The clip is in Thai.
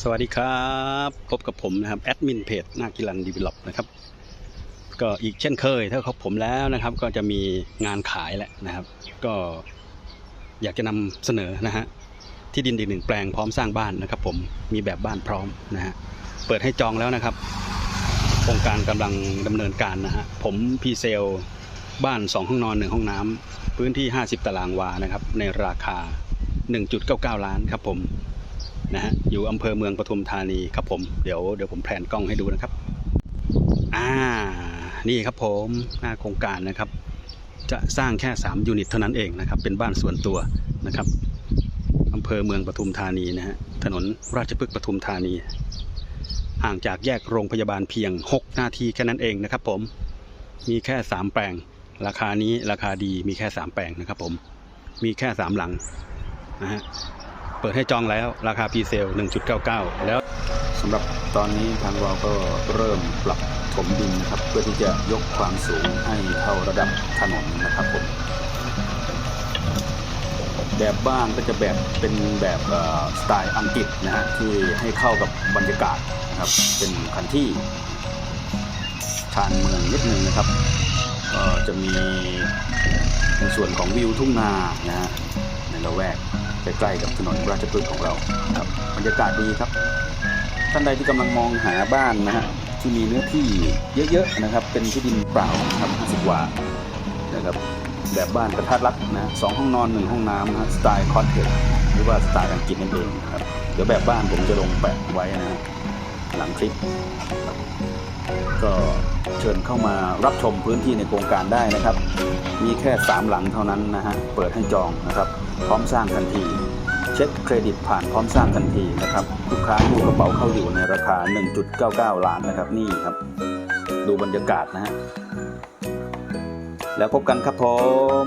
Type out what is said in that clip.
สวัสดีครับ พบกับผมนะครับแอดมินเพจนากิลันดีเวล็อปนะครับ ก็อีกเช่นเคย ถ้าเขาผมแล้วนะครับ ก็จะมีงานขายแหละนะครับ ก็อยากจะนำเสนอนะฮะที่ดินอีหนึ่งแปลงพร้อมสร้างบ้านนะครับ ผมมีแบบบ้านพร้อมนะฮะเปิดให้จองแล้วนะครับโครงการกำลังดำเนินการนะฮะผมพีเซลบ้าน 2 ห้องนอน 1 ห้องน้ำพื้นที่ 50 ตารางวานะครับในราคา 1.99 ล้านครับผม นะฮะอยู่อำเภอเมืองปทุมธานีครับผมเดี๋ยวเดี๋ยวผมแผนกล้องให้ดูนะครับ อ่า นี่ครับผมหน้าโครงการนะครับ จะสร้างแค่ 3 ยูนิตเท่านั้นเองนะครับ เป็นบ้านส่วนตัวนะครับอำเภอเมืองปทุมธานีนะฮะถนนราชพฤกษ์ปทุมธานี ห่างจากแยกโรงพยาบาลเพียง 6 นาทีแค่นั้นเองนะครับผมมีแค่ 3 แปลง ราคานี้ราคาดีมีแค่ 3 แปลงนะครับผมมีแค่ 3 หลังนะฮะ เปิดให้จองแล้วราคาพีเซล 1.99 แล้วสำหรับตอนนี้ทางเราก็เริ่มปรับถมดินนะครับ เพื่อที่จะยกความสูงให้เท่าระดับถนนนะครับผมแบบบ้านก็จะแบบเป็นแบบสไตล์อังกฤษนะฮะที่ให้เข้ากับบรรยากาศนะครับเป็นคันที่ชานเมืองนิดนึงนะครับก็จะมีในส่วนของวิวทุ่งนานะฮะในละแวก ใกล้ๆกับถนนราชพฤกษ์ของเราครับบรรยากาศดีครับ ท่านใดที่กำลังมองหาบ้านนะฮะที่มีเนื้อที่เยอะๆนะครับ เป็นที่ดินเปล่าครับ50วานะครับแบบบ้านกระทัดรัดนะสองห้องนอนหนึ่งห้องน้ำนะฮะสไตล์คอนเทนหรือว่าสไตล์อังกฤษนั่นเองครับเดี๋ยวแบบบ้านผมจะลงแปะไว้นะฮะหลังคลิป ก็เชิญเข้ามารับชมพื้นที่ในโครงการได้นะครับ มีแค่ 3 หลังเท่านั้นนะฮะเปิดให้จองนะครับ พร้อมสร้างทันที เช็คเครดิตผ่านพร้อมสร้างทันทีนะครับลูกค้าดูกระเป๋าเข้าอยู่ในราคา 1.99 ล้านนะครับนี่ครับ ดูบรรยากาศนะฮะแล้วพบกันครับผม